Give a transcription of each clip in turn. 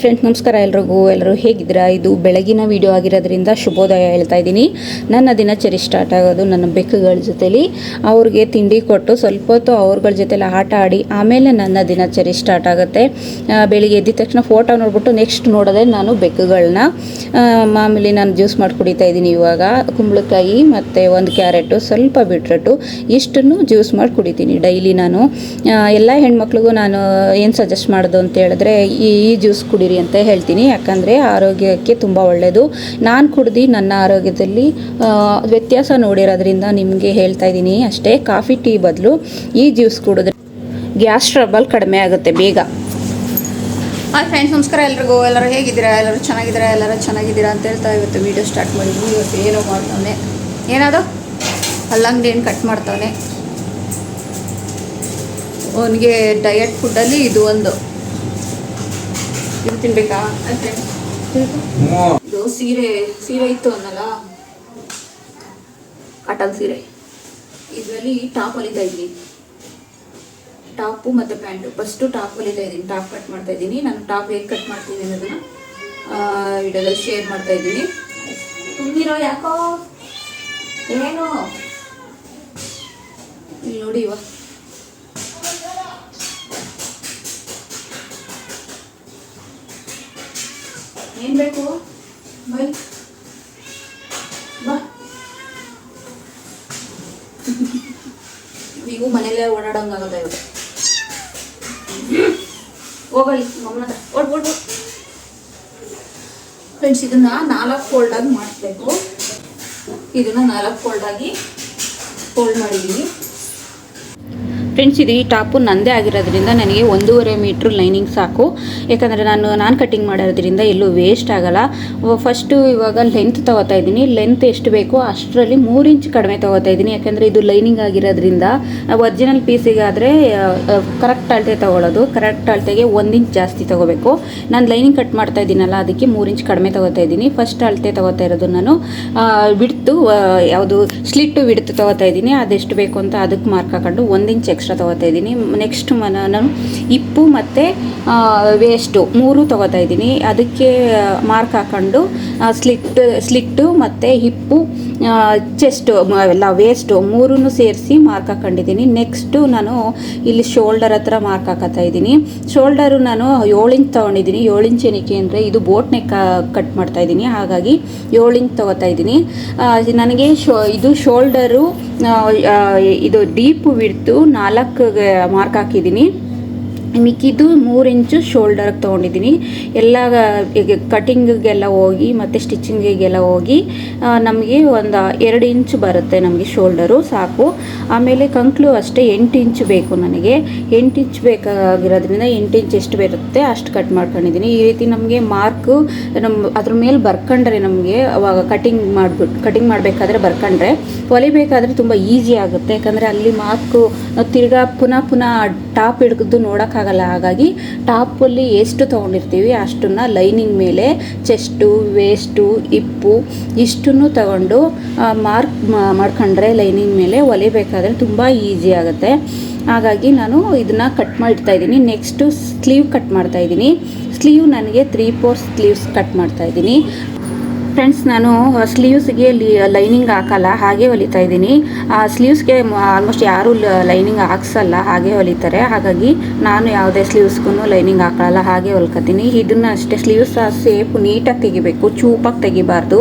Friends ನಮಸ್ಕಾರ ಎಲ್ರಿಗೂ. ಎಲ್ಲರೂ ಹೇಗಿದ್ದೀರಾ? ಇದು ಬೆಳಗಿನ ವಿಡಿಯೋ ಆಗಿರೋದ್ರಿಂದ ಶುಭೋದಯ ಹೇಳ್ತಾ ಇದ್ದೀನಿ. ನನ್ನ ದಿನಚರಿ ಸ್ಟಾರ್ಟ್ ಆಗೋದು ನನ್ನ ಬೆಕ್ಕುಗಳ ಜೊತೇಲಿ. ಅವ್ರಿಗೆ ತಿಂಡಿ ಕೊಟ್ಟು ಸ್ವಲ್ಪ ಹೊತ್ತು ಅವ್ರಗಳ ಜೊತೆಲಿ ಆಟ ಆಡಿ ಆಮೇಲೆ ನನ್ನ ದಿನಚರಿ ಸ್ಟಾರ್ಟ್ ಆಗುತ್ತೆ. ಬೆಳಿಗ್ಗೆ ಎದ್ದ ತಕ್ಷಣ ಫೋಟೋ ನೋಡ್ಬಿಟ್ಟು ನೆಕ್ಸ್ಟ್ ನೋಡೋದೇ ನಾನು ಬೆಕ್ಕುಗಳನ್ನ. ಮಾಮೂಲಿ ನಾನು ಜ್ಯೂಸ್ ಮಾಡಿ ಕುಡಿತಾ ಇದ್ದೀನಿ ಇವಾಗ. ಕುಂಬಳಕಾಯಿ ಮತ್ತು ಒಂದು ಕ್ಯಾರೆಟು, ಸ್ವಲ್ಪ ಬಿಟ್ರಟ್ಟು ಇಷ್ಟನ್ನು ಜ್ಯೂಸ್ ಮಾಡಿ ಕುಡಿತೀನಿ ಡೈಲಿ ನಾನು. ಎಲ್ಲ ಹೆಣ್ಮಕ್ಳಿಗೂ ನಾನು ಏನು ಸಜೆಸ್ಟ್ ಮಾಡೋದು ಅಂತ ಹೇಳಿದ್ರೆ ಈ ಜ್ಯೂಸ್ ಕುಡೀರಿ ಅಂತ ಹೇಳ್ತೀನಿ. ಯಾಕಂದರೆ ಆರೋಗ್ಯಕ್ಕೆ ತುಂಬ ಒಳ್ಳೆಯದು ನಾನು ಕುಡ್ದು ನನ್ನ ಆರೋಗ್ಯದಲ್ಲಿ ವ್ಯತ್ಯಾಸ ನೋಡಿರೋದ್ರಿಂದ ನಿಮಗೆ ಹೇಳ್ತಾ ಇದ್ದೀನಿ ಅಷ್ಟೇ. ಕಾಫಿ, ಟೀ ಬದಲು ಈ ಜ್ಯೂಸ್ ಕುಡಿದ್ರೆ ಗ್ಯಾಸ್ ಟ್ರಬಲ್ ಕಡಿಮೆ ಆಗುತ್ತೆ ಬೇಗ. ಹಾಯ್ ಫ್ರೆಂಡ್ಸ್, ನಮಸ್ಕಾರ ಎಲ್ರಿಗೂ. ಎಲ್ಲರೂ ಹೇಗಿದ್ದೀರಾ? ಎಲ್ಲರೂ ಚೆನ್ನಾಗಿದ್ದೀರಾ? ಎಲ್ಲರೂ ಚೆನ್ನಾಗಿದ್ದೀರಾ ಅಂತ ಹೇಳ್ತಾ ಇವತ್ತು ವೀಡಿಯೋ ಸ್ಟಾರ್ಟ್ ಮಾಡಿದ್ವಿ. ಇವತ್ತು ಏನೋ ಮಾಡ್ತಾನೆ ಏನದು? ಅಲ್ಲಂಗಡಿ ಏನು ಕಟ್ ಮಾಡ್ತಾನೆ ಅವನಿಗೆ ಡಯಟ್ ಫುಡ್ಡಲ್ಲಿ ಇದು ಒಂದು. ಇದು ತಿನ್ಬೇಕಾ? ಇದು ಸೀರೆ ಸೀರೆ ಇತ್ತು ಅನ್ನಲ್ಲ? ಕಾಟನ್ ಸೀರೆ. ಇದರಲ್ಲಿ ಟಾಪ್ ಹೊಲಿತಾ ಇದ್ದೀನಿ. ಟಾಪು ಮತ್ತು ಪ್ಯಾಂಟು. ಫಸ್ಟು ಟಾಪ್ ಹೊಲಿತಾ ಇದ್ದೀನಿ. ಟಾಪ್ ಕಟ್ ಮಾಡ್ತಾ ಇದ್ದೀನಿ. ನಾನು ಟಾಪ್ ಹೇಗೆ ಕಟ್ ಮಾಡ್ತೀನಿ ಅನ್ನೋದನ್ನ ವಿಡಿಯೋದಲ್ಲಿ ಶೇರ್ ಮಾಡ್ತಾ ಇದ್ದೀನಿ. ತುಂಬಿರೋ ಯಾಕೋ? ಏನು? ಇಲ್ಲಿ ನೋಡಿ ಇವ. ಏನು ಬೇಕು? ಬೈ. ಬಾ ನೀವು ಮನೇಲೆ ಓಡಾಡೋಂಗಾಗದ ಇವಾಗ ಹೋಗಲಿ ಮಮ್ಮನ ಓಡ್ ಓಡ್ ಫ್ರೆಂಡ್ಸ್ ಇದನ್ನ ನಾಲ್ಕು ಆಗಿ ಮಾಡಿಸ್ಬೇಕು. ಇದನ್ನ ನಾಲ್ಕು ಆಗಿ ಫೋಲ್ಡ್ ಮಾಡಿದ್ದೀನಿ ಫ್ರೆಂಡ್ಸ್ ಇದು ಈ ಟಾಪು ನಂದೇ ಆಗಿರೋದ್ರಿಂದ ನನಗೆ ಒಂದೂವರೆ ಮೀಟ್ರ್ ಲೈನಿಂಗ್ ಸಾಕು. ಯಾಕಂದರೆ ನಾನು ನಾನು ಕಟ್ಟಿಂಗ್ ಮಾಡೋದ್ರಿಂದ ಎಲ್ಲೂ ವೇಸ್ಟ್ ಆಗಲ್ಲ. ಫಸ್ಟು ಇವಾಗ ಲೆಂತ್ ತೊಗೋತಾ ಇದ್ದೀನಿ. ಲೆಂತ್ ಎಷ್ಟು ಬೇಕೋ ಅಷ್ಟರಲ್ಲಿ ಮೂರು ಇಂಚ್ ಕಡಿಮೆ ತೊಗೋತಾ ಇದ್ದೀನಿ. ಯಾಕಂದರೆ ಇದು ಲೈನಿಂಗ್ ಆಗಿರೋದ್ರಿಂದ ಒರಿಜಿನಲ್ ಪೀಸಿಗಾದರೆ ಕರೆಕ್ಟ್ ಅಳತೆ ತೊಗೊಳ್ಳೋದು. ಕರೆಕ್ಟ್ ಅಳತೆಗೆ ಒಂದು ಇಂಚ್ ಜಾಸ್ತಿ ತೊಗೋಬೇಕು. ನಾನು ಲೈನಿಂಗ್ ಕಟ್ ಮಾಡ್ತಾ ಇದ್ದೀನಲ್ಲ, ಅದಕ್ಕೆ ಮೂರು ಇಂಚ್ ಕಡಿಮೆ ತೊಗೋತಾ ಇದ್ದೀನಿ. ಫಸ್ಟ್ ಅಳತೆ ತೊಗೋತಾ ಇರೋದು ನಾನು. ಬಿಡ್ತು ಯಾವುದು ಸ್ಲಿಟ್ಟು ಬಿಡ್ತು ತೊಗೋತಾ ಇದ್ದೀನಿ. ಅದೆಷ್ಟು ಬೇಕು ಅಂತ ಅದಕ್ಕೆ ಮಾರ್ಕ್ ಹಾಕೊಂಡು ಒಂದು ಇಂಚ್ ಎಕ್ಸ್ಟ್ರಾ ತೊಗೋತಾ ಇದ್ದೀನಿ. ನೆಕ್ಸ್ಟ್ ಮನ ನಾನು ಇಪ್ಪು ಮತ್ತು ವೇಸ್ಟು ಮೂರು ತೊಗೋತಾ ಇದ್ದೀನಿ. ಅದಕ್ಕೆ ಮಾರ್ಕ್ ಹಾಕೊಂಡು ಸ್ಲಿಟ್ ಸ್ಲಿಟ್ಟು ಮತ್ತು ಹಿಪ್ಪು ಚೆಸ್ಟು ಎಲ್ಲ ವೇಸ್ಟು ಮೂರೂ ಸೇರಿಸಿ ಮಾರ್ಕ್ ಹಾಕೊಂಡಿದ್ದೀನಿ. ನೆಕ್ಸ್ಟು ನಾನು ಇಲ್ಲಿ ಶೋಲ್ಡರ್ ಹತ್ರ ಮಾರ್ಕ್ ಹಾಕತ್ತಾ ಇದ್ದೀನಿ. ಶೋಲ್ಡರು ನಾನು ಏಳು ಇಂಚ್ ತೊಗೊಂಡಿದ್ದೀನಿ. ಏಳು ಇಂಚ್ ಏನಕ್ಕೆ ಅಂದರೆ ಇದು ಬೋಟ್ ನೆಕ್ ಕಟ್ ಮಾಡ್ತಾ ಇದ್ದೀನಿ. ಹಾಗಾಗಿ ಏಳು ಇಂಚ್ ತೊಗೋತಾ ಇದ್ದೀನಿ. ನನಗೆ ಶೋ, ಇದು ಶೋಲ್ಡರು ಇದು ಡೀಪ್ ವಿಡ್ತು ನಾಲ್ಕು ಮಾರ್ಕ್ ಹಾಕಿದ್ದೀನಿ. ಮಿಕ್ಕಿದ್ದು ಮೂರು ಇಂಚು ಶೋಲ್ಡರ್ಗೆ ತೊಗೊಂಡಿದ್ದೀನಿ. ಎಲ್ಲ ಕಟಿಂಗಿಗೆಲ್ಲ ಹೋಗಿ ಮತ್ತು ಸ್ಟಿಚಿಂಗಿಗೆಲ್ಲ ಹೋಗಿ ನಮಗೆ ಒಂದು ಎರಡು ಇಂಚು ಬರುತ್ತೆ ನಮಗೆ ಶೋಲ್ಡರು ಸಾಕು. ಆಮೇಲೆ ಕಂಕ್ಲು ಅಷ್ಟೇ ಎಂಟು ಇಂಚು ಬೇಕು ನನಗೆ. ಎಂಟು ಇಂಚ್ ಬೇಕಾಗಿರೋದ್ರಿಂದ ಎಂಟು ಇಂಚ್ ಎಷ್ಟು ಬರುತ್ತೆ ಅಷ್ಟು ಕಟ್ ಮಾಡ್ಕೊಂಡಿದ್ದೀನಿ. ಈ ರೀತಿ ನಮಗೆ ಮಾರ್ಕು ನಮ್ಮ ಅದ್ರ ಮೇಲೆ ಬರ್ಕೊಂಡ್ರೆ ನಮಗೆ ಅವಾಗ ಕಟಿಂಗ್ ಮಾಡಿಬಿಟ್ಟು ಕಟಿಂಗ್ ಮಾಡಬೇಕಾದ್ರೆ ಬರ್ಕೊಂಡ್ರೆ ಹೊಲಿಬೇಕಾದ್ರೆ ತುಂಬ ಈಸಿ ಆಗುತ್ತೆ. ಯಾಕಂದರೆ ಅಲ್ಲಿ ಮಾರ್ಕು ತಿರ್ಗಾ ಪುನಃ ಪುನಃ ಟಾಪ್ ಹಿಡ್ದು ನೋಡೋಕ್ಕಾಗಲ್ಲ. ಹಾಗಾಗಿ ಟಾಪಲ್ಲಿ ಎಷ್ಟು ತೊಗೊಂಡಿರ್ತೀವಿ ಅಷ್ಟನ್ನು ಲೈನಿಂಗ್ ಮೇಲೆ ಚೆಸ್ಟು, ವೇಸ್ಟು ಇಪ್ಪು ಇಷ್ಟನ್ನು ತಗೊಂಡು ಮಾರ್ಕ್ ಮಾಡ್ಕೊಂಡ್ರೆ ಲೈನಿಂಗ್ ಮೇಲೆ ಹೊಲಿಬೇಕಾದ್ರೆ ತುಂಬ ಈಸಿ ಆಗುತ್ತೆ. ಹಾಗಾಗಿ ನಾನು ಇದನ್ನು ಕಟ್ ಮಾಡ್ತಾ ಇದ್ದೀನಿ. ನೆಕ್ಸ್ಟು ಸ್ಲೀವ್ ಕಟ್ ಮಾಡ್ತಾ ಇದ್ದೀನಿ. ಸ್ಲೀವ್ ನನಗೆ ತ್ರೀ ಫೋರ್ ಸ್ಲೀವ್ಸ್ ಕಟ್ ಮಾಡ್ತಾ ಇದ್ದೀನಿ. ಫ್ರೆಂಡ್ಸ್ ನಾನು ಸ್ಲೀವ್ಸ್ಗೆ ಲೈನಿಂಗ್ ಹಾಕಲ್ಲ, ಹಾಗೆ ಹೊಲಿತಾ ಇದ್ದೀನಿ. ಆ ಸ್ಲೀವ್ಸ್ಗೆ ಆಲ್ಮೋಸ್ಟ್ ಯಾರೂ ಲೈನಿಂಗ್ ಹಾಕ್ಸಲ್ಲ, ಹಾಗೆ ಹೊಲಿತಾರೆ. ಹಾಗಾಗಿ ನಾನು ಯಾವುದೇ ಸ್ಲೀವ್ಸ್ಗೂ ಲೈನಿಂಗ್ ಹಾಕಲ್ಲ, ಹಾಗೆ ಹೊಲ್ಕೊತೀನಿ. ಇದನ್ನು ಅಷ್ಟೇ ಸ್ಲೀವ್ಸ್ ಸೇಪ್ ನೀಟಾಗಿ ತೆಗಿಬೇಕು, ಚೂಪಾಗಿ ತೆಗಿಬಾರ್ದು.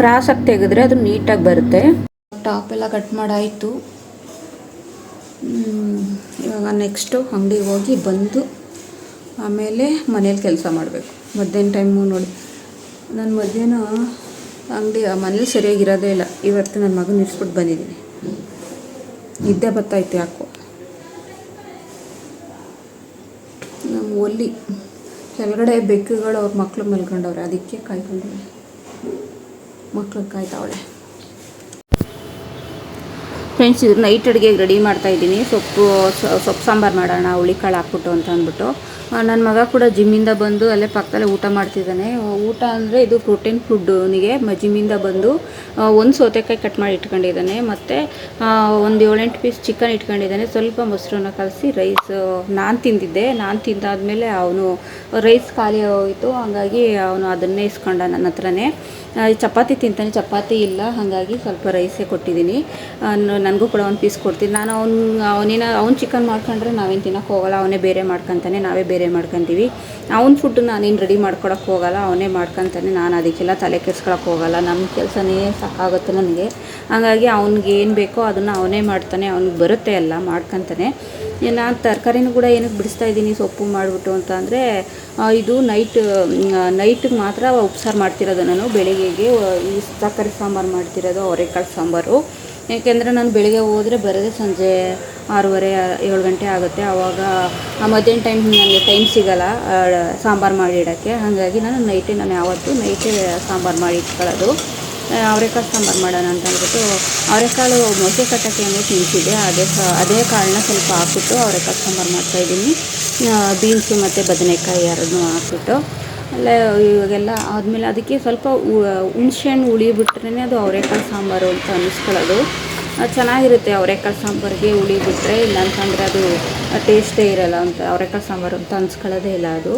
ಕ್ರಾಸಾಗಿ ತೆಗೆದ್ರೆ ಅದು ನೀಟಾಗಿ ಬರುತ್ತೆ. ಟಾಪ್ ಎಲ್ಲ ಕಟ್ ಮಾಡಾಯಿತು. ಇವಾಗ ನೆಕ್ಸ್ಟು ಅಂಗಡಿಗೆ ಹೋಗಿ ಬಂದು ಆಮೇಲೆ ಮನೇಲಿ ಕೆಲಸ ಮಾಡಬೇಕು. ಮಧ್ಯಾಹ್ನ ಟೈಮು ನೋಡಿ. ನಾನು ಮಧ್ಯಾಹ್ನ ಅಂಗಡಿ ಮನೇಲಿ ಸರಿಯಾಗಿರೋದೇ ಇಲ್ಲ. ಇವತ್ತು ನನ್ನ ಮಗನ ಇರಿಸ್ಬಿಟ್ಟು ಬಂದಿದ್ದೀನಿ ನಿದ್ದೆ ಬರ್ತಾಯಿತ್ತು ಯಾಕೋ. ನಮ್ಮ ಒಲ್ಲಿ. ಕೆಳಗಡೆ ಬೆಕ್ಕುಗಳು ಅವ್ರ ಮಕ್ಕಳು ಮಲ್ಕೊಂಡವ್ರೆ. ಅದಕ್ಕೆ ಕಾಯ್ಕೊಂಡ್ರೆ ಮಕ್ಳು ಕಾಯ್ತಾವಳೆ. ಫ್ರೆಂಡ್ಸ್ ಇದು ನೈಟ್ ಅಡುಗೆಗೆ ರೆಡಿ ಮಾಡ್ತಾ ಇದ್ದೀನಿ. ಸೊಪ್ಪು ಸೊಪ್ಪು ಸಾಂಬಾರು ಮಾಡೋಣ. ಹುಳಿಕಾಳು ಹಾಕ್ಬಿಟ್ಟು ಅಂತ ಅಂದ್ಬಿಟ್ಟು. ನನ್ನ ಮಗ ಕೂಡ ಜಿಮ್ಮಿಂದ ಬಂದು ಅಲ್ಲೇ ಪಕ್ಕದಲ್ಲೇ ಊಟ ಮಾಡ್ತಿದ್ದಾನೆ. ಊಟ ಅಂದರೆ ಇದು ಪ್ರೋಟೀನ್ ಫುಡ್ಡು ಅವನಿಗೆ ಜಿಮ್ಮಿಂದ ಬಂದು ಒಂದು ಸೌತೆಕಾಯಿ ಕಟ್ ಮಾಡಿ ಇಟ್ಕೊಂಡಿದ್ದಾನೆ. ಮತ್ತು ಒಂದು ಏಳೆಂಟು ಪೀಸ್ ಚಿಕನ್ ಇಟ್ಕೊಂಡಿದ್ದಾನೆ. ಸ್ವಲ್ಪ ಮೊಸರನ್ನ ಕಲಸಿ ರೈಸ್ ನಾನು ತಿಂದಿದ್ದೆ. ನಾನು ತಿಂದಾದ್ಮೇಲೆ ಅವನು ರೈಸ್ ಖಾಲಿ ಹೋಯಿತು. ಹಾಗಾಗಿ ಅವನು ಅದನ್ನೇ ಇಸ್ಕೊಂಡ ನನ್ನ ಹತ್ರನೇ. ಚಪಾತಿ ತಿಂತಾನೆ. ಚಪಾತಿ ಇಲ್ಲ. ಹಾಗಾಗಿ ಸ್ವಲ್ಪ ರೈಸೇ ಕೊಟ್ಟಿದ್ದೀನಿ. ನನಗೂ ಕೂಡ ಒಂದು ಪೀಸ್ ಕೊಡ್ತೀನಿ. ನಾನು ಅವನು, ಅವನೇನ, ಅವ್ನು ಚಿಕನ್ ಮಾಡ್ಕೊಂಡ್ರೆ ನಾವೇನು ತಿನ್ನೋಕ್ಕೆ ಹೋಗಲ್ಲ. ಅವನೇ ಬೇರೆ ಮಾಡ್ಕೊತಾನೆ. ನಾವೇ ಬೇರೆ ಮಾಡ್ಕೊತೀವಿ. ಅವ್ನ ಫುಡ್ ನಾನೇನು ರೆಡಿ ಮಾಡ್ಕೊಳಕ್ಕೆ ಹೋಗಲ್ಲ, ಅವನೇ ಮಾಡ್ಕೊತಾನೆ. ನಾನು ಅದಕ್ಕೆಲ್ಲ ತಲೆ ಕೆಡ್ಸ್ಕೊಳಕ್ಕೆ ಹೋಗಲ್ಲ. ನಮ್ಮ ಕೆಲಸನೇ ಸಾಕಾಗುತ್ತೆ ನನಗೆ. ಹಾಗಾಗಿ ಅವ್ನಿಗೆ ಏನು ಬೇಕೋ ಅದನ್ನು ಅವನೇ ಮಾಡ್ತಾನೆ. ಅವ್ನಿಗೆ ಬರುತ್ತೆ ಎಲ್ಲ ಮಾಡ್ಕೊತಾನೆ. ನಾನು ತರಕಾರಿನೂ ಕೂಡ ಏನಕ್ಕೆ ಬಿಡಿಸ್ತಾ ಇದ್ದೀನಿ, ಸೊಪ್ಪು ಮಾಡಿಬಿಟ್ಟು ಅಂತ ಅಂದರೆ ಇದು ನೈಟ್ ನೈಟಿಗೆ ಮಾತ್ರ ಉಪ್ಸಾರು ಮಾಡ್ತಿರೋದು ನಾನು. ಬೆಳಿಗ್ಗೆಗೆ ಈ ತರಕಾರಿ ಸಾಂಬಾರು ಮಾಡ್ತಿರೋದು, ಅವರೆಕಾಳು ಸಾಂಬಾರು. ಯಾಕೆಂದರೆ ನಾನು ಬೆಳಿಗ್ಗೆ ಹೋದರೆ ಬರೋದೇ ಸಂಜೆ ಆರೂವರೆ, ಏಳು ಗಂಟೆ ಆಗುತ್ತೆ. ಆವಾಗ ಆ ಮಧ್ಯಾಹ್ನ ಟೈಮ್ ನನಗೆ ಟೈಮ್ ಸಿಗೋಲ್ಲ ಸಾಂಬಾರು ಮಾಡಿ ಇಡೋಕ್ಕೆ. ಹಾಗಾಗಿ ನಾನು ನೈಟೇ ನಾನು ಯಾವತ್ತೂ ನೈಟೇ ಸಾಂಬಾರು ಮಾಡಿ ಇಟ್ಕೊಳ್ಳೋದು. ಅವರೆಕಾಳು ಸಾಂಬಾರು ಮಾಡೋಣ ಅಂತ ಅಂದ್ಬಿಟ್ಟು ಅವರೆಕಾಳು ಮೊಸೆ ಕಟ್ಟೋಕ್ಕೆ ಏನೋ ತಿನ್ಸಿದೆ, ಅದೇ ಅದೇ ಕಾಳನ್ನ ಸ್ವಲ್ಪ ಹಾಕ್ಬಿಟ್ಟು ಅವರೆಕಾಳು ಸಾಂಬಾರು ಮಾಡ್ತಾಯಿದ್ದೀನಿ ಬೀನ್ಸು ಮತ್ತು ಬದನೆಕಾಯಿ ಎರಡನ್ನೂ ಹಾಕ್ಬಿಟ್ಟು. ಅಲ್ಲೇ ಇವಾಗೆಲ್ಲ ಆದಮೇಲೆ ಅದಕ್ಕೆ ಸ್ವಲ್ಪ ಹುಣ್ಸೆಹಣ್ಣು ಹುಳಿ ಬಿಟ್ರೇ ಅದು ಅವರೆಕಾಳು ಸಾಂಬಾರು ಅಂತ ಅನ್ನಿಸ್ಕೊಳ್ಳೋದು. ಚೆನ್ನಾಗಿರುತ್ತೆ ಅವರೆಕಾಳು ಸಾಂಬಾರಿಗೆ ಹುಳಿ ಬಿಟ್ಟರೆ ಇಲ್ಲ ಅಂತಂದರೆ ಅದು ಟೇಸ್ಟೇ ಇರಲ್ಲ ಅಂತ, ಅವರೆಕಾಳು ಸಾಂಬಾರು ಅಂತ ಅನ್ಸ್ಕೊಳ್ಳೋದೇ ಇಲ್ಲ ಅದು.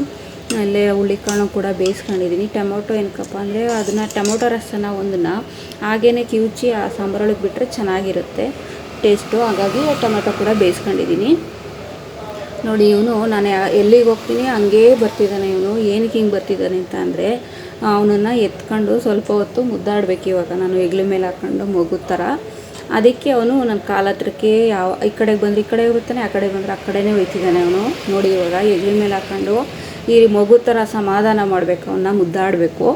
ಅಲ್ಲೇ ಹುಳಿಕಾಳು ಕೂಡ ಬೇಯಿಸ್ಕೊಂಡಿದ್ದೀನಿ. ಟೊಮೊಟೊ ಏನಕ್ಕಪ್ಪ ಅಂದರೆ ಅದನ್ನು ಟೊಮೊಟೊ ರಸನ ಒಂದನ್ನು ಹಾಗೇ ಕಿವುಚಿ ಆ ಸಾಂಬಾರೊಳಗೆ ಬಿಟ್ಟರೆ ಚೆನ್ನಾಗಿರುತ್ತೆ, ಟೇಸ್ಟು. ಹಾಗಾಗಿ ಟೊಮೊಟೊ ಕೂಡ ಬೇಯಿಸ್ಕೊಂಡಿದ್ದೀನಿ. ನೋಡಿ ಇವನು, ನಾನು ಎಲ್ಲಿಗೆ ಹೋಗ್ತೀನಿ, ಹಂಗೇ ಬರ್ತಿದ್ದಾನೆ ಇವನು ಏನಕ್ಕೆ ಹಿಂಗೆ ಬರ್ತಿದ್ದಾನೆ ಅಂತ ಅಂದರೆ ಅವನನ್ನು ಎತ್ಕೊಂಡು ಸ್ವಲ್ಪ ಹೊತ್ತು ಮುದ್ದಾಡ್ಬೇಕು ಇವಾಗ. ನಾನು ಹೆಗ್ಲ ಮೇಲೆ ಹಾಕ್ಕೊಂಡು ಮಗು ಥರ ಅದಕ್ಕೆ ಅವನು ನನ್ನ ಕಾಲ ಹತ್ರಕ್ಕೆ ಯಾವ, ಈ ಕಡೆಗೆ ಬಂದರೆ ಈ ಕಡೆ ಹೋಗ್ತಾನೆ ಆ ಕಡೆ ಬಂದರೆ ಆ ಕಡೆನೇ ಹೋಯ್ತಿದ್ದಾನೆ ಅವನು. ನೋಡಿ ಇವಾಗ ಹೆಗ್ಲ ಮೇಲೆ ಹಾಕ್ಕೊಂಡು ಈ ಮಗು ಥರ ಸಮಾಧಾನ ಮಾಡಬೇಕು, ಅವನ್ನ ಮುದ್ದಾಡಬೇಕು.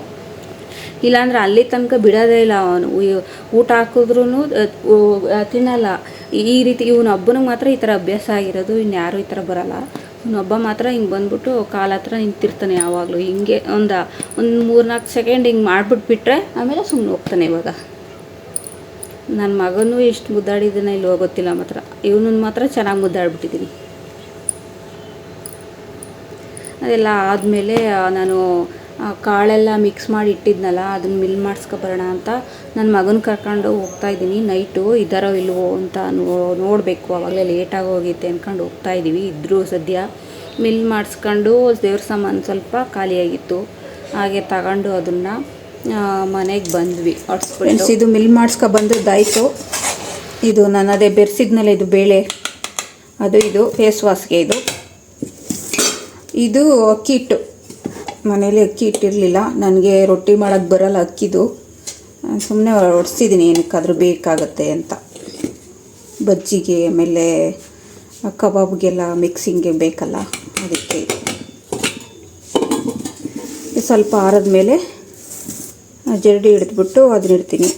ಇಲ್ಲಾಂದ್ರೆ ಅಲ್ಲಿ ತನಕ ಬಿಡೋದೇ ಇಲ್ಲ ಅವನು. ಊಟ ಹಾಕಿದ್ರೂ ತಿನ್ನಲ್ಲ. ಈ ರೀತಿ ಇವನ ಹಬ್ಬನಿಗೆ ಮಾತ್ರ ಈ ಥರ ಅಭ್ಯಾಸ ಆಗಿರೋದು ಇನ್ಯಾರೂ ಈ ಥರ ಬರಲ್ಲ. ಇವನೊಬ್ಬ ಮಾತ್ರ ಹಿಂಗೆ ಬಂದ್ಬಿಟ್ಟು ಕಾಲ ಹತ್ರ ನಿಂತಿರ್ತಾನೆ ಯಾವಾಗಲೂ. ಹಿಂಗೆ ಒಂದು ಒಂದು ಮೂರ್ನಾಲ್ಕು ಸೆಕೆಂಡ್ ಹಿಂಗೆ ಮಾಡ್ಬಿಟ್ಬಿಟ್ರೆ ಆಮೇಲೆ ಸುಮ್ಮನೆ ಹೋಗ್ತಾನೆ ಇವಾಗ. ನನ್ನ ಮಗನೂ ಎಷ್ಟು ಮುದ್ದಾಡಿದ್ದಾನೆ ಇಲ್ಲಿ ಗೊತ್ತಿಲ್ಲ ಮಾತ್ರ. ಇವನನ್ನು ಮಾತ್ರ ಚೆನ್ನಾಗಿ ಮುದ್ದಾಡ್ಬಿಟ್ಟಿದ್ದೀನಿ ಅದೆಲ್ಲ ಆದಮೇಲೆ ನಾನು ಕಾಳೆಲ್ಲ ಮಿಕ್ಸ್ ಮಾಡಿ ಇಟ್ಟಿದ್ನಲ್ಲ, ಅದನ್ನ ಮಿಲ್ ಮಾಡಿಸ್ಕೊಬರೋಣ ಅಂತ ನನ್ನ ಮಗನ ಕರ್ಕೊಂಡು ಹೋಗ್ತಾ ಇದ್ದೀನಿ. ನೈಟು ಇದ್ದಾರೋ ಇಲ್ವೋ ಅಂತ ನೋಡಬೇಕು. ಅವಾಗಲೇ ಲೇಟಾಗಿ ಹೋಗಿತ್ತೆ ಅಂದ್ಕೊಂಡು ಹೋಗ್ತಾ ಇದ್ದೀವಿ. ಇದ್ದರೂ ಸದ್ಯ ಮಿಲ್ ಮಾಡಿಸ್ಕೊಂಡು ದೇವ್ರ ಸಾಮಾನು ಸ್ವಲ್ಪ ಖಾಲಿಯಾಗಿತ್ತು ಹಾಗೆ ತಗೊಂಡು ಅದನ್ನು ಮನೆಗೆ ಬಂದ್ವಿ. ಫ್ರೆಂಡ್ಸ್ ಇದು ಮಿಲ್ ಮಾಡಿಸ್ಕೊ ಬಂದದ್ದಾಯಿತು ಇದು ನಾನು ಅದೇ ಬೆರೆಸಿದ್ನಲ್ಲ, ಇದು ಬೇಳೆ. ಅದು ಇದು ಫೇಸ್ ವಾಶ್ಗೆ ಇದು. ಇದು ಅಕ್ಕಿ ಹಿಟ್ಟು. ಮನೇಲಿ ಅಕ್ಕಿ ಇಟ್ಟಿರಲಿಲ್ಲ. ನನಗೆ ರೊಟ್ಟಿ ಮಾಡೋಕ್ಕೆ ಬರಲ್ಲ ಅಕ್ಕಿದು. ಸುಮ್ಮನೆ ಒಡಿಸಿದ್ದೀನಿ ಏನಕ್ಕಾದರೂ ಬೇಕಾಗತ್ತೆ ಅಂತ. ಬಜ್ಜಿಗೆ ಆಮೇಲೆ ಕಬಾಬ್ಗೆಲ್ಲ ಮಿಕ್ಸಿಂಗ್ಗೆ ಬೇಕಲ್ಲ, ಅದಕ್ಕೆ. ಸ್ವಲ್ಪ ಆರದ ಮೇಲೆ ಜರಡಿ ಹಿಡಿದ್ಬಿಟ್ಟು ಅದನ್ನ ಇಡ್ತೀನಿ.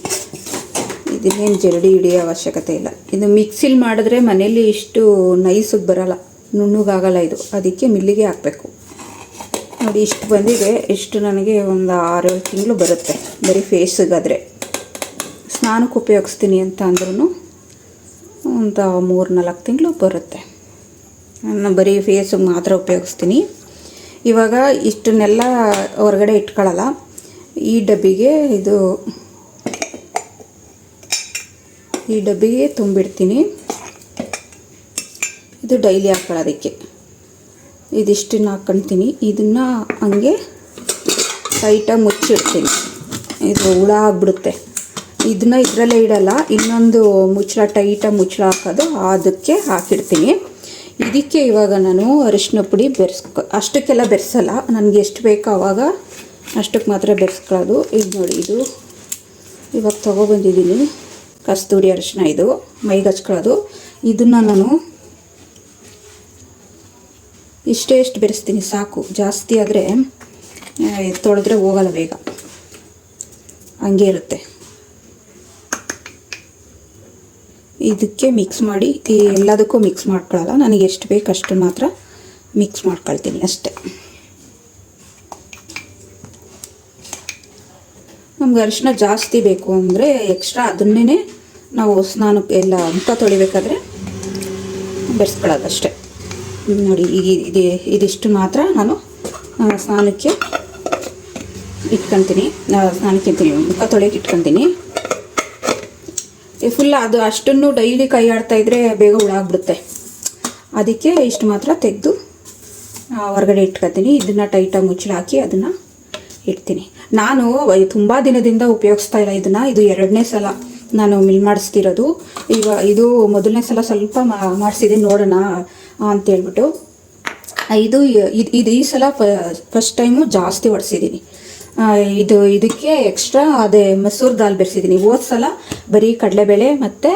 ಇದನ್ನೇನು ಜರಡಿ ಹಿಡಿಯೋ ಅವಶ್ಯಕತೆ ಇಲ್ಲ. ಇದು ಮಿಕ್ಸಿಲಿ ಮಾಡಿದ್ರೆ ಮನೇಲಿ ಇಷ್ಟು ನೈಸಿಗೆ ಬರಲ್ಲ. ನುಣ್ಣಗಾಗಲ್ಲ ಇದು. ಅದಕ್ಕೆ ಮಿಲ್ಲಿಗೆ ಹಾಕಬೇಕು. ನೋಡಿ, ಇಷ್ಟು ಬಂದಿದೆ. ಇಷ್ಟು ನನಗೆ ಒಂದು ಆರೇಳು ತಿಂಗಳು ಬರುತ್ತೆ. ಬರೀ ಫೇಸಿಗಾದರೆ. ಸ್ನಾನಕ್ಕೆ ಉಪಯೋಗಿಸ್ತೀನಿ ಅಂತ ಅಂದ್ರೂ ಒಂದು ಮೂರು ನಾಲ್ಕು ತಿಂಗಳು ಬರುತ್ತೆ. ನಾನು ಬರೀ ಫೇಸಿಗೆ ಮಾತ್ರ ಉಪಯೋಗಿಸ್ತೀನಿ. ಇವಾಗ ಇಷ್ಟನ್ನೆಲ್ಲ ಹೊರಗಡೆ ಇಟ್ಕೊಳ್ಳಲ್ಲ ಈ ಡಬ್ಬಿಗೆ ಇದು ಈ ಡಬ್ಬಿಗೆ ತುಂಬಿಡ್ತೀನಿ. ಇದು ಡೈಲಿ ಹಾಕೊಳ್ಳೋದಕ್ಕೆ. ಇದಿಷ್ಟನ್ನು ಹಾಕ್ಕೊಳ್ತೀನಿ ಇದನ್ನು ಹಂಗೆ ಟೈಟಾಗಿ ಮುಚ್ಚಿಡ್ತೀನಿ. ಇದು ಹುಳ ಆಗ್ಬಿಡುತ್ತೆ. ಇದನ್ನ ಇದರಲ್ಲೇ ಇಡಲ್ಲ, ಇನ್ನೊಂದು ಮುಚ್ಚಳ ಟೈಟಾಗಿ ಮುಚ್ಚಳ ಹಾಕೋದು, ಅದಕ್ಕೆ ಹಾಕಿಡ್ತೀನಿ. ಇದಕ್ಕೆ ಇವಾಗ ನಾನು ಅರಿಶಿನ ಪುಡಿ ಬೆರೆಸ್ಕೊ, ಅಷ್ಟಕ್ಕೆಲ್ಲ ಬೆರೆಸಲ್ಲ. ನನಗೆ ಎಷ್ಟು ಬೇಕೋ ಅವಾಗ ಅಷ್ಟಕ್ಕೆ ಮಾತ್ರ ಬೆರೆಸ್ಕೊಳ್ಳೋದು. ಇದು ನೋಡಿ, ಇದು ಇವಾಗ ತೊಗೊಬಂದಿದ್ದೀನಿ ಕಸ್ತೂರಿ ಅರಿಶಿನ ಇದು, ಮೈಗೆ ಹಚ್ಕೊಳ್ಳೋದು. ಇದನ್ನು ನಾನು ಇಷ್ಟೇ ಇಷ್ಟು ಬೆರೆಸ್ತೀನಿ, ಸಾಕು. ಜಾಸ್ತಿ ಆದರೆ ತೊಳೆದ್ರೆ ಹೋಗಲ್ಲ ಬೇಗ. ಹಂಗೆ ಇರುತ್ತೆ. ಇದಕ್ಕೆ ಮಿಕ್ಸ್ ಮಾಡಿ, ಈ ಎಲ್ಲದಕ್ಕೂ ಮಿಕ್ಸ್ ಮಾಡ್ಕೊಳ್ಳಲ್ಲ ನನಗೆ ಎಷ್ಟು ಬೇಕು ಅಷ್ಟು ಮಾತ್ರ ಮಿಕ್ಸ್ ಮಾಡ್ಕೊಳ್ತೀನಿ ಅಷ್ಟೇ. ನಮ್ಗೆ ಅರಿಶಿನ ಜಾಸ್ತಿ ಬೇಕು ಅಂದರೆ ಎಕ್ಸ್ಟ್ರಾ ಅದನ್ನೇ ನಾವು ಸ್ನಾನಕ್ಕೆ ಎಲ್ಲ ಮುಖ ತೊಳಿಬೇಕಾದ್ರೆ ಬೆರೆಸ್ಕೊಳ್ಳೋದಷ್ಟೇ ನೋಡಿ ಈಗ ಇದು, ಇದಿಷ್ಟು ಮಾತ್ರ ನಾನು ಸ್ನಾನಕ್ಕೆ ಇಟ್ಕೊತೀನಿ. ಸ್ನಾನಕ್ಕೆ ಮುಖ ತೊಳೆಯಕ್ಕೆ ಇಟ್ಕೊತೀನಿ. ಫುಲ್ ಅದು ಅಷ್ಟನ್ನು ಡೈಲಿ ಕೈ ಆಡ್ತಾ ಇದ್ರೆ ಬೇಗ ಹುಳಾಗ್ಬಿಡುತ್ತೆ ಅದಕ್ಕೆ ಇಷ್ಟು ಮಾತ್ರ ತೆಗೆದು ಹೊರಗಡೆ ಇಟ್ಕೊತೀನಿ. ಇದನ್ನು ಟೈಟಾಗಿ ಮುಚ್ಚಳ ಹಾಕಿ ಅದನ್ನು ಇಡ್ತೀನಿ. ನಾನು ತುಂಬ ದಿನದಿಂದ ಉಪಯೋಗಿಸ್ತಾ ಇಲ್ಲ ಇದನ್ನು. ಇದು ಎರಡನೇ ಸಲ ನಾನು ಮಿಲ್ ಮಾಡಿಸ್ತಿರೋದು. ಈಗ ಇದು ಮೊದಲನೇ ಸಲ ಸ್ವಲ್ಪ ಮಾಡಿಸಿದ್ದೀನಿ ನೋಡೋಣ. ಅಂತೇಳ್ಬಿಟ್ಟು ಇದು ಇದು ಇದು ಈ ಸಲ ಫಸ್ಟ್ ಟೈಮು ಜಾಸ್ತಿ ಹೊಡ್ಸಿದ್ದೀನಿ ಇದು ಇದಕ್ಕೆ ಎಕ್ಸ್ಟ್ರಾ ಅದೇ ಮಸೂರ್ ದಾಲ್ ಬೆರೆಸಿದ್ದೀನಿ ಹೋದ ಸಲ ಬರೀ ಕಡಲೆಬೇಳೆ ಮತ್ತು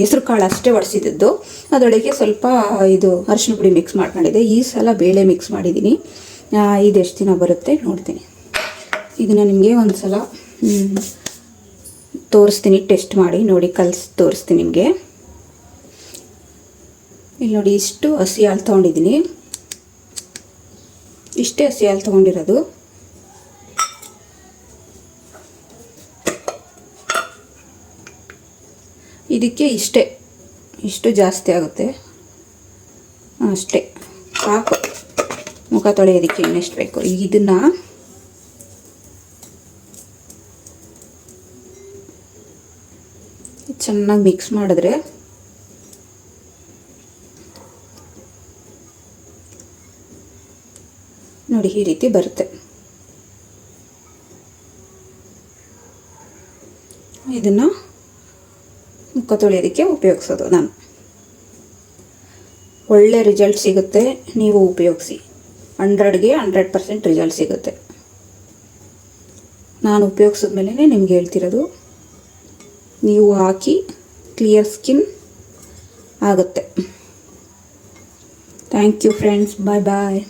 ಹೆಸರು ಕಾಳು ಅಷ್ಟೇ ಒಡಿಸಿದ್ದು ಅದರೊಳಗೆ ಸ್ವಲ್ಪ ಇದು ಅರಿಶಿನ ಪುಡಿ ಮಿಕ್ಸ್ ಮಾಡ್ಕೊಂಡಿದ್ದೆ ಈ ಸಲ ಬೇಳೆ ಮಿಕ್ಸ್ ಮಾಡಿದ್ದೀನಿ ಇದು ಎಷ್ಟು ದಿನ ಬರುತ್ತೆ ನೋಡ್ತೀನಿ. ಇದನ್ನು ನಿಮಗೆ ಒಂದು ಸಲ ತೋರಿಸ್ತೀನಿ, ಟೆಸ್ಟ್ ಮಾಡಿ ನೋಡಿ, ಕಲಿಸಿ ತೋರಿಸ್ತೀನಿ ನಿಮಗೆ. ಇಲ್ಲಿ ನೋಡಿ ಇಷ್ಟು ಹಸಿ ಹಾಲು ತೊಗೊಂಡಿದ್ದೀನಿ. ಇಷ್ಟೇ ಹಸಿ ಹಾಲು ತೊಗೊಂಡಿರೋದು. ಇದಕ್ಕೆ ಇಷ್ಟೇ. ಇಷ್ಟು ಜಾಸ್ತಿ ಆಗುತ್ತೆ. ಅಷ್ಟೇ. ಸಾಕು. ಮುಖ ತೊಳೆಯೋದಕ್ಕೆ ಇನ್ನೆಷ್ಟು ಬೇಕು? ಈಗ ಇದನ್ನು ಚೆನ್ನಾಗಿ ಮಿಕ್ಸ್ ಮಾಡಿದ್ರೆ ನೋಡಿ ಈ ರೀತಿ ಬರುತ್ತೆ. ಇದನ್ನು ಮುಖ ತೊಳೆಯೋದಕ್ಕೆ ಉಪಯೋಗಿಸೋದು ನಾನು. ಒಳ್ಳೆ ರಿಸಲ್ಟ್ ಸಿಗುತ್ತೆ, ನೀವು ಉಪಯೋಗಿಸಿ. ಹಂಡ್ರೆಡ್ಗೆ ಹಂಡ್ರೆಡ್ ಪರ್ಸೆಂಟ್ ರಿಸಲ್ಟ್ ಸಿಗುತ್ತೆ. ನಾನು ಉಪಯೋಗಿಸಿದ ಮೇಲೆ ನಿಮ್ಗೆ ಹೇಳ್ತಿರೋದು, ನೀವು ಹಾಕಿ ಕ್ಲಿಯರ್ ಸ್ಕಿನ್ ಆಗುತ್ತೆ. Thank you friends bye bye